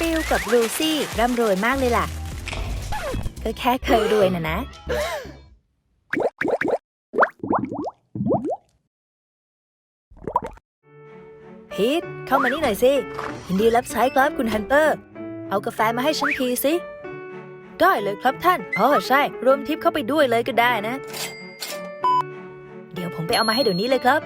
ฟิลกับลูซี่ร่ำรวยมากเลยล่ะ ก็แค่เคยรวยนะนะ พีทเข้ามานี่หน่อยสิยินดีรับใช้ครับคุณฮันเตอร์ เอากาแฟมาให้ฉันทีสิ ได้เลยครับท่าน อ๋อใช่ รวมทิปเข้าไปด้วยเลยก็ได้นะ เดี๋ยวผมไปเอามาให้เดี๋ยวนี้เลยครับ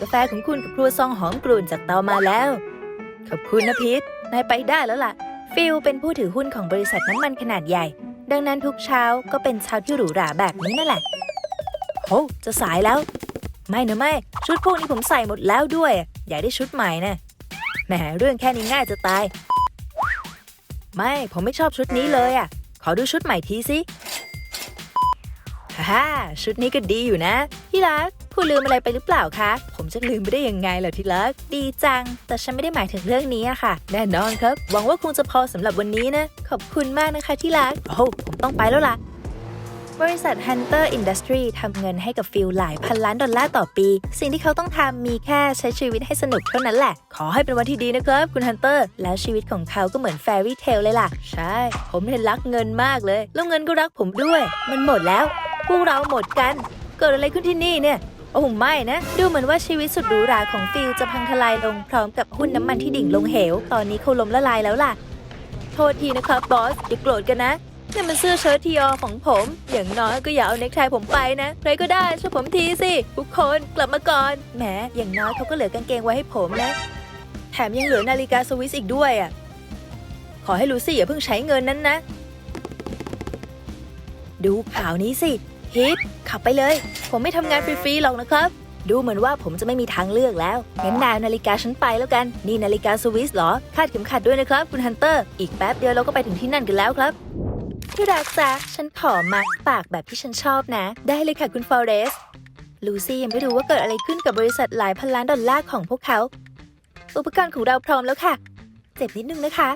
กาแฟของคุณกับครัวซองหอมกรุ่นจากเตามาแล้ว ขอบคุณนะพีทนายไปได้แล้วล่ะ ฟิลเป็นผู้ถือหุ้นของบริษัทน้ำมันขนาดใหญ่ ดังนั้นทุกเช้าก็เป็นเช้าที่หรูหราแบบนี้นั่นแหละโอ้จะสายแล้ว ไม่นะไม่ชุดพวกนี้ผมใส่หมดแล้วด้วย อยากได้ชุดใหม่นะแหมเรื่องแค่นี้ง่ายจะตาย ไม่ผมไม่ชอบชุดนี้เลยอะ ขอดูชุดใหม่ทีสิฮ่าฮ่าชุดนี้ก็ดีอยู่นะที่รัก คุณลืมอะไรไปหรือเปล่าคะ ผมจะลืมไปได้ยังไงเหรอที่รัก ดีจัง แต่ฉันไม่ได้หมายถึงเรื่องนี้อะค่ะ แน่นอนครับ หวังว่าคงจะพอสำหรับวันนี้นะ ขอบคุณมากนะคะที่รัก โอ้ผมต้องไปแล้วล่ะบริษัท Hunter Industry ทำเงินให้กับฟิลหลายพันล้านดอลลาร์ต่อปี สิ่งที่เขาต้องทำมีแค่ใช้ชีวิตให้สนุกเท่านั้นแหละ ขอให้เป็นวันที่ดีนะครับ คุณฮันเตอร์ แล้วชีวิตของเขาก็เหมือนแฟรี่เทลเลยล่ะ ใช่ ผมเห็นรักเงินมากเลย แล้วเงินก็รักผมด้วย มันหมดแล้ว พวกเราหมดกัน เกิดอะไรขึ้นที่นี่เนี่ย โอ้โหไม่นะ ดูเหมือนว่าชีวิตสุดหรูหราของฟิลจะพังทลายลงพร้อมกับหุ้นน้ำมันที่ดิ่งลงเหว ตอนนี้เขาล้มละลายแล้วล่ะ โทษทีนะครับบอสอย่าโกรธกันนะนี่มันเสื้อเชิ้ตทีออของผม อย่างน้อยก็อย่าเอาเนคไทผมไปนะ ใครก็ได้ช่วยผมทีสิ ทุกคนกลับมาก่อน แหม อย่างน้อยเขาก็เหลือกางเกงไว้ให้ผมนะ แถมยังเหลือนาฬิกาสวิสอีกด้วยอะ ขอให้ลูซี่อย่าเพิ่งใช้เงินนั้นนะ ดูข่าวนี้สิ ฮิตขับไปเลย ผมไม่ทำงานฟรีๆหรอกนะครับ ดูเหมือนว่าผมจะไม่มีทางเลือกแล้วงั้นนายนาฬิกาฉันไปแล้วกัน นี่นาฬิกาสวิสเหรอ คาดเข็มขัดด้วยนะครับ คุณฮันเตอร์ อีกแป๊บเดียวเราก็ไปถึงที่นั่นกันแล้วครับที่รักจ๊ะฉันขอมาปากแบบที่ฉันชอบนะ ได้เลยค่ะคุณฟอเรสลูซี่ยังไม่รู้ว่าเกิดอะไรขึ้นกับบริษัทหลายพันล้านดอลลาร์ของพวกเขา อุปกรณ์ของเราพร้อมแล้วค่ะ เจ็บนิดนึงนะคะ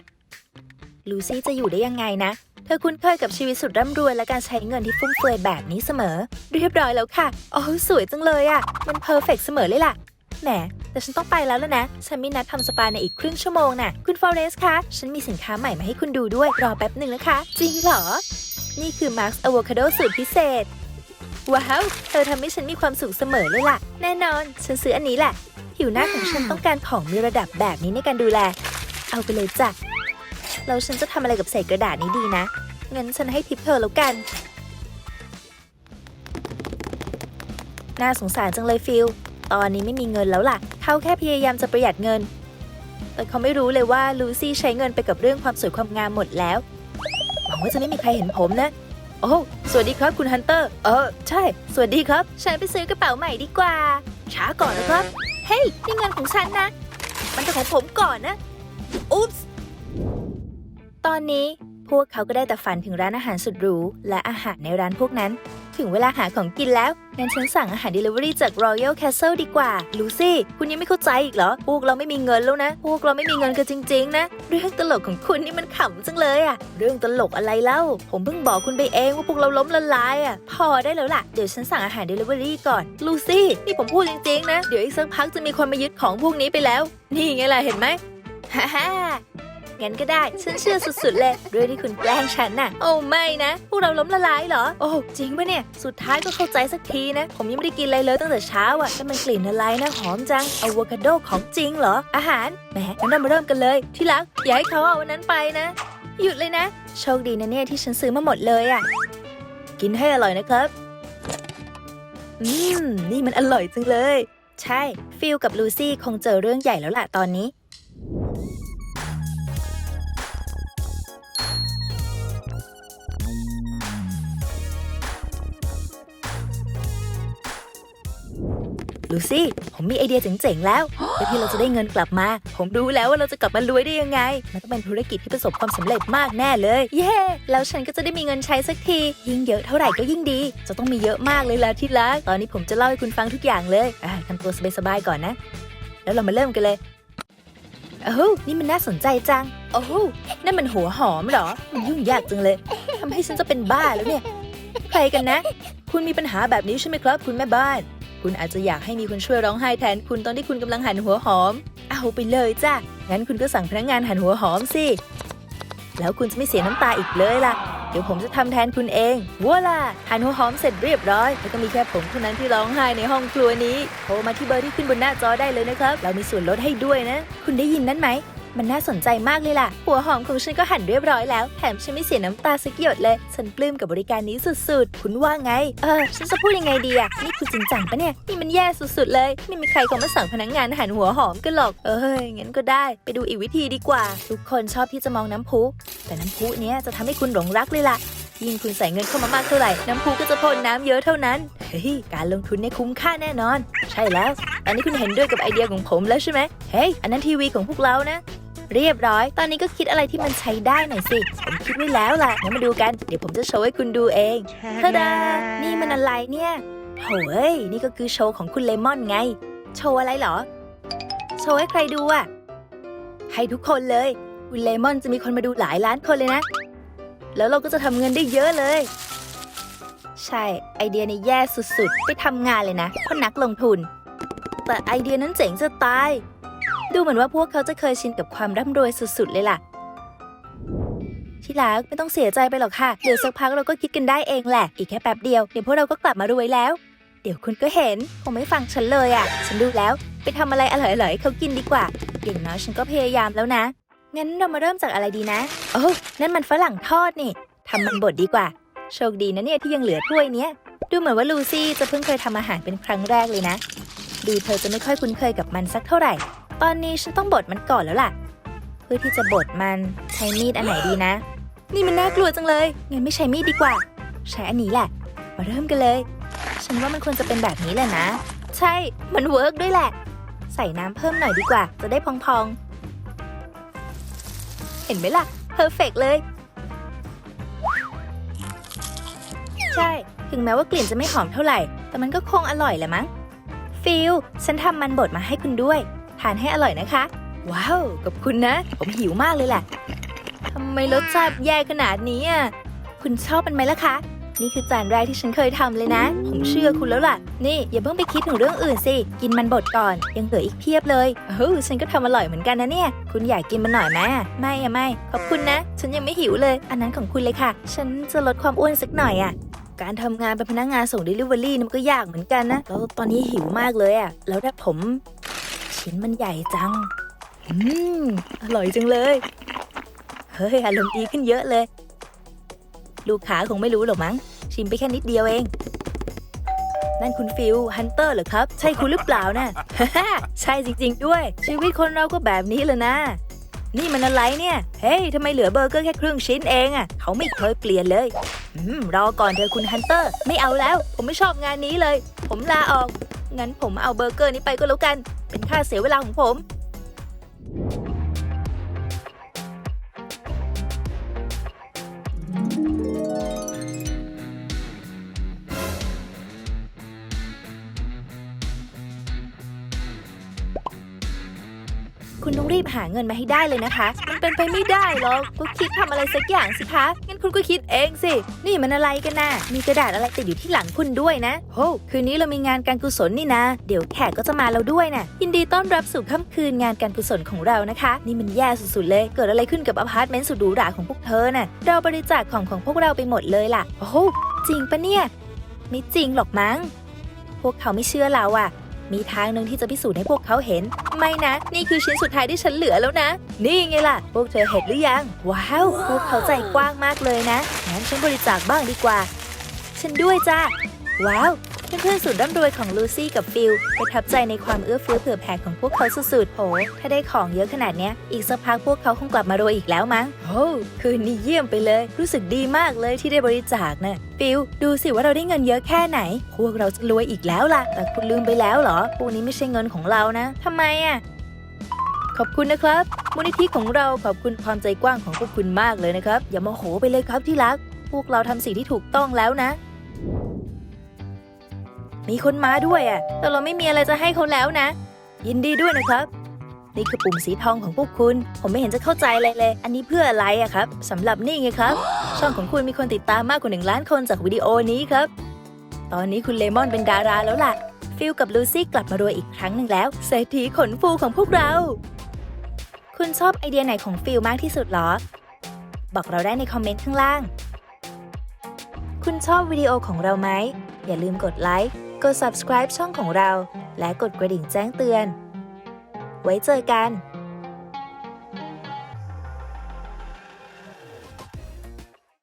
ลูซี่จะอยู่ได้ยังไงนะ อคุ้นเคยกับชีวิตสุดร่ำรวยและการใช้เงินที่ฟุ่มเฟือยแบบนี้เสมอ เรียบร้อยแล้วค่ะ โอ้สวยจังเลยอะ่ะ มันเพอร์เฟกเสมอเลยล่ะ แหม แต่ฉันต้องไปแล้วแล้วนะ ฉันมีนัดทำสปาในอีกครึ่งชั่วโมงน่ะ คุณฟอเรสคะ ฉันมีสินค้าใหม่มาให้คุณดูด้วย รอแป๊บหนึ่งนะคะ จริงเหรอ นี่คือ Max Avocado สูตรพิเศษ ว้าว เธอทำให้ฉันมีความสุขเสมอเลยล่ะ แน่นอน ฉันซื้ออันนี้แหละ ผิวหน้าของฉันต้องการของมีระดับแบบนี้ในการดูแล เอาไปเลยจ้ะแล้วฉันจะทำอะไรกับเศษกระดาษนี้ดีนะ งั้นฉันให้ทิปเธอแล้วกัน น่าสงสารจังเลยฟิลตอนนี้ไม่มีเงินแล้วล่ะ เขาแค่พยายามจะประหยัดเงิน แต่เขาไม่รู้เลยว่าลูซี่ใช้เงินไปกับเรื่องความสวยความงามหมดแล้ว หวังว่าจะไม่มีใครเห็นผมนะ โอ้สวัสดีครับคุณฮันเตอร์ เออ ใช่ สวัสดีครับ ฉันไปซื้อกระเป๋าใหม่ดีกว่า ช้าก่อนนะครับ เฮ้ยนี่เงินของฉันนะ มันเป็นของผมก่อนนะ อุ๊ปส์ ตอนนี้พวกเขาก็ได้แต่ฝันถึงร้านอาหารสุดหรู และอาหารในร้านพวกนั้น ถึงเวลาหาของกินแล้วงั้นฉันสั่งอาหาร Delivery จาก Royal Castle ดีกว่า ลูซี่ คุณยังไม่เข้าใจอีกเหรอ พวกเราไม่มีเงินแล้วนะ พวกเราไม่มีเงินกันจริง ๆ นะ เรื่องตลกของคุณนี่มันขำจังเลยอะเรื่องตลกอะไรเล่า ผมเพิ่งบอกคุณไปเองว่าพวกเราล้มละลายอะพอได้แล้วล่ะ เดี๋ยวฉันสั่งอาหาร Delivery ก่อน ลูซี่ นี่ผมพูดจริงๆ นะ เดี๋ยวอีกสักพักจะมีคนมายึดของพวกนี้ไปแล้ว นี่ไงล่ะเห็นไหมฮ่า งั้นก็ได้ ฉันเชื่อสุดๆ เลยด้วยที่คุณแกล้งฉันน่ะ โอ้ไม่นะ พวกเราล้มละลายเหรอ โอ้จริงปะเนี่ย สุดท้ายก็เข้าใจสักทีนะ ผมยังไม่ได้กินอะไรเลยตั้งแต่เช้าอะแต่มันกลิ่นอะไรนะหอมจังอะโวคาโดของจริงเหรอ อาหาร แหมงั้นเรามาเริ่มกันเลย ที่รักอย่าให้เขาเอาวันนั้นไปนะ หยุดเลยนะ โชคดีนะเนี่ยที่ฉันซื้อมาหมดเลยอะ กินให้อร่อยนะครับ อืม นี่มันอร่อยจังเลย ใช่ ฟิลกับลูซี่คงเจอเรื่องใหญ่แล้วล่ะตอนนี้ ลูซี่ ผมมีไอเดียเจ๋งๆแล้วเพื่อที่เราจะได้เงินกลับมา ผมรู้แล้วว่าเราจะกลับมารวยได้ยังไง มันต้องเป็นธุรกิจที่ประสบความสำเร็จมากแน่เลย เย้ แล้วฉันก็จะได้มีเงินใช้สักที ยิ่งเยอะเท่าไหร่ก็ยิ่งดี จะต้องมีเยอะมากเลยล่ะที่รัก ตอนนี้ผมจะเล่าให้คุณฟังทุกอย่างเลยอ่าทำตัวสบายๆก่อนนะ แล้วเรามาเริ่มกันเลยโอ้โหนี่มันน่าสนใจจัง โอ้โหนั่นมันหัวหอมเหรอ มันยุ่งยากจังเลยทำให้ฉันจะเป็นบ้าแล้วเนี่ย ใครกันนะ คุณมีปัญหาแบบนี้ใช่ไหมครับ คุณแม่บ้าน คุณอาจจะอยากให้มีคนช่วยร้องไห้แทนคุณตอนที่คุณกำลังหั่นหัวหอม เอาไปเลยจ้ะ งั้นคุณก็สั่งพนักงานหั่นหัวหอมสิ แล้วคุณจะไม่เสียน้ำตาอีกเลยล่ะ เดี๋ยวผมจะทำแทนคุณเองว้าล่ะ หั่นหัวหอมเสร็จเรียบร้อย แล้วก็มีแค่ผมเท่านั้นที่ร้องไห้ในห้องครัวนี้ โทรมาที่เบอร์ที่ขึ้นบนหน้าจอได้เลยนะครับ เรามีส่วนลดให้ด้วยนะ คุณได้ยินนั้นไหม มันน่าสนใจมากเลยล่ะ หัวหอมของฉันก็หั่นเรียบร้อยแล้ว แถมฉันไม่เสียน้ำตาสักหยดเลย ฉันปลื้มกับบริการนี้สุดๆ คุณว่าไง เออ ฉันจะพูดยังไงดีอะนี่คุณจริงจังปะเนี่ย นี่มันแย่สุดๆเลย ไม่มีใครเขามาสั่งพนักงานหั่นหัวหอมกันหรอก เอ้ย งั้นก็ได้ ไปดูอีกวิธีดีกว่า ทุกคนชอบที่จะมองน้ำพุ แต่น้ำพุเนี้ยจะทำให้คุณหลงรักเลยล่ะยิ่งคุณใส่เงินเข้ามามากเท่าไหร่ น้ำพุก็จะพ่นน้ำเยอะเท่านั้น เฮ้ย การลงทุนเนี่ยคุ้มค่าแน่นอน ใช่แล้ว ตอนนี้คุณเห็นด้วยกับไอเดียของผมแล้วใช่ไหม เฮ้ย อันนั้นทีวีของพวกเรานะ เรียบร้อย ตอนนี้ก็คิดอะไรที่มันใช้ได้หน่อยสิ ผมคิดไว้แล้วล่ะงั้นมาดูกัน เดี๋ยวผมจะโชว์ให้คุณดูเองทาดา นี่มันอะไรเนี่ยโถเอ้ย นี่ก็คือโชว์ของคุณเลมอนไง โชว์อะไรเหรอ โชว์ให้ใครดูอะให้ทุกคนเลย คุณเลมอนจะมีคนมาดูหลายล้านคนเลยนะ แล้วเราก็จะทำเงินได้เยอะเลย ใช่ ไอเดียนี้แย่สุดๆ ไปทำงานเลยนะเพราะนักลงทุน แต่ไอเดียนั้นเจ๋งจะตาย ดูเหมือนว่าพวกเขาจะเคยชินกับความร่ำรวยสุดๆ เลยล่ะ ที่รักไม่ต้องเสียใจไปหรอกค่ะ เดี๋ยวสักพักเราก็คิดกันได้เองแหละ อีกแค่แป๊บเดียว เดี๋ยวพวกเราก็กลับมารวยแล้ว เดี๋ยวคุณก็เห็น คงไม่ฟังฉันเลยอะ ฉันดูแล้ว ไปทำอะไรอร่อยๆเขากินดีกว่า อย่างน้อยฉันก็พยายามแล้วนะ งั้นเรามาเริ่มจากอะไรดีนะ โอ้นั่นมันฝรั่งทอดนี่ทำมันบดดีกว่า โชคดีนะเนี่ยที่ยังเหลือถ้วยเนี้ย ดูเหมือนว่าลูซี่จะเพิ่งเคยทำอาหารเป็นครั้งแรกเลยนะ ดูเธอจะไม่ค่อยคุ้นเคยกับมันสักเท่าไหร่ ตอนนี้ฉันต้องบดมันก่อนแล้วล่ะ เพื่อที่จะบดมันใช้มีดอันไหนดีนะ นี่มันน่ากลัวจังเลยงั้นไม่ใช้มีดดีกว่า ใช้อันนี้แหละ มาเริ่มกันเลย ฉันว่ามันควรจะเป็นแบบนี้แหละนะ ใช่มันเวิร์กด้วยแหละ ใส่น้ำเพิ่มหน่อยดีกว่า จะได้พองๆ เห็นไหมล่ะเพอร์เฟกเลย ใช่ ถึงแม้ว่ากลิ่นจะไม่หอมเท่าไหร่ แต่มันก็คงอร่อยแหละมั้ง ฟิลฉันทำมันบดมาให้คุณด้วย ทานให้อร่อยนะคะ ว้าวกับคุณนะ ผมหิวมากเลยแหละทำไมรสชาติแย่ขนาดนี้อะคุณชอบมันไหมล่ะคะ นี่คือจานแรกที่ฉันเคยทำเลยนะ ผมเชื่อคุณแล้วล่ะ นี่อย่าเพิ่งไปคิดถึงเรื่องอื่นสิ กินมันบดก่อน ยังเหลืออีกเพียบเลยเออฉันก็ทำอร่อยเหมือนกันนะเนี่ย คุณอยากกินมันหน่อยไหมไม่อะไม่ ขอบคุณนะ ฉันยังไม่หิวเลย อันนั้นของคุณเลยค่ะ ฉันจะลดความอ้วนสักหน่อยอะการทำงานเป็นพนักงานส่ง Delivery นี่มันก็ยากเหมือนกันนะ แล้วตอนนี้หิวมากเลยอะแล้วถ้าผม ชิ้นมันใหญ่จัง อืม อร่อยจังเลย เฮ้ย อารมณ์ดีขึ้นเยอะเลย ลูกค้าคงไม่รู้หรอกมั้ง ชิมไปแค่นิดเดียวเอง นั่นคุณฟิลฮันเตอร์เหรอครับ ใช่คุณหรือเปล่านะใช่จริง ๆ ด้วย ชีวิตคนเราก็แบบนี้เลยนะ นี่มันอะไรเนี่ย เฮ้ยทำไมเหลือเบอร์เกอร์แค่ครึ่งชิ้นเองอะเขาไม่เคยเปลี่ยนเลย อืม รอก่อนเธอคุณฮันเตอร์ ไม่เอาแล้ว ผมไม่ชอบงานนี้เลย ผมลาออก งั้นผมเอาเบอร์เกอร์นี้ไปก็แล้วกัน เป็นค่าเสียเวลาของผม คุณต้องรีบหาเงินมาให้ได้เลยนะคะ มันเป็นไปไม่ได้หรอกก็คิดทำอะไรสักอย่างสิคะ คุณก็คิดเองสิ นี่มันอะไรกันน่ะ มีกระดาษอะไรติดอยู่ที่หลังคุณด้วยนะโอ้คืนนี้เรามีงานการกุศลนี่นะ เดี๋ยวแขกก็จะมาเราด้วยนะยินดีต้อนรับสู่ค่ำคืนงานการกุศลของเรานะคะ นี่มันแย่สุดๆเลย เกิดอะไรขึ้นกับอพาร์ตเมนต์สุดหรูหราของพวกเธอน่ะ เราบริจาคของของพวกเราไปหมดเลยล่ะ โอ้โห จริงปะเนี่ย ไม่จริงหรอกมั้ง พวกเขาไม่เชื่อเราอะ มีทางหนึ่งที่จะพิสูจน์ให้พวกเขาเห็น ไม่นะ นี่คือชิ้นสุดท้ายที่ฉันเหลือแล้วนะ นี่ไงล่ะ พวกเธอเห็นหรือยัง ว้าว พวกเขาใจกว้างมากเลยนะงั้นฉันบริจาคบ้างดีกว่า ฉันด้วยจ้าว้าว เพื่อนๆสุดร่ำรวยของลูซี่กับฟิลประทับใจในความเอื้อเฟื้อเผื่อแผ่ของพวกเขาสุดๆโหถ้าได้ของเยอะขนาดเนี้ย อีกสักพักพวกเขาคงกลับมารวยอีกแล้วมั้งโอ้คืนนี้เยี่ยมไปเลย รู้สึกดีมากเลยที่ได้บริจาคนะฟิลดูสิว่าเราได้เงินเยอะแค่ไหน พวกเราจะรวยอีกแล้วล่ะ แต่คุณลืมไปแล้วเหรอพวกนี้ไม่ใช่เงินของเรานะทำไมอะขอบคุณนะครับมูลนิธิของเราขอบคุณความใจกว้างของพวกคุณมากเลยนะครับ อย่าโมโหไปเลยครับที่รัก พวกเราทำสิ่งที่ถูกต้องแล้วนะ มีคนมาด้วยอะ่ะ แต่เราไม่มีอะไรจะให้เขาแล้วนะ ยินดีด้วยนะครับ นี่คือปุ่มสีทองของพวกคุณ ผมไม่เห็นจะเข้าใจเลยเลย อันนี้เพื่ออะไรอะครับสำหรับนี่ไงครับ ช่องของคุณมีคนติดตามมากกว่าหนึ่งล้านคนจากวิดีโอนี้ครับ ตอนนี้คุณเลมอนเป็นดาราแล้วล่ะ ฟิลกับลูซี่กลับมารวยอีกครั้งหนึ่งแล้ว เศรษฐีขนฟูของพวกเรา คุณชอบไอเดียไหนของฟิลมากที่สุดหรอ บอกเราได้ในคอมเมนต์ข้างล่าง คุณชอบวิดีโอของเราไหม อย่าลืมกดไลค์ กด subscribe ช่องของเรา และกดกระดิ่งแจ้งเตือน ไว้เจอกัน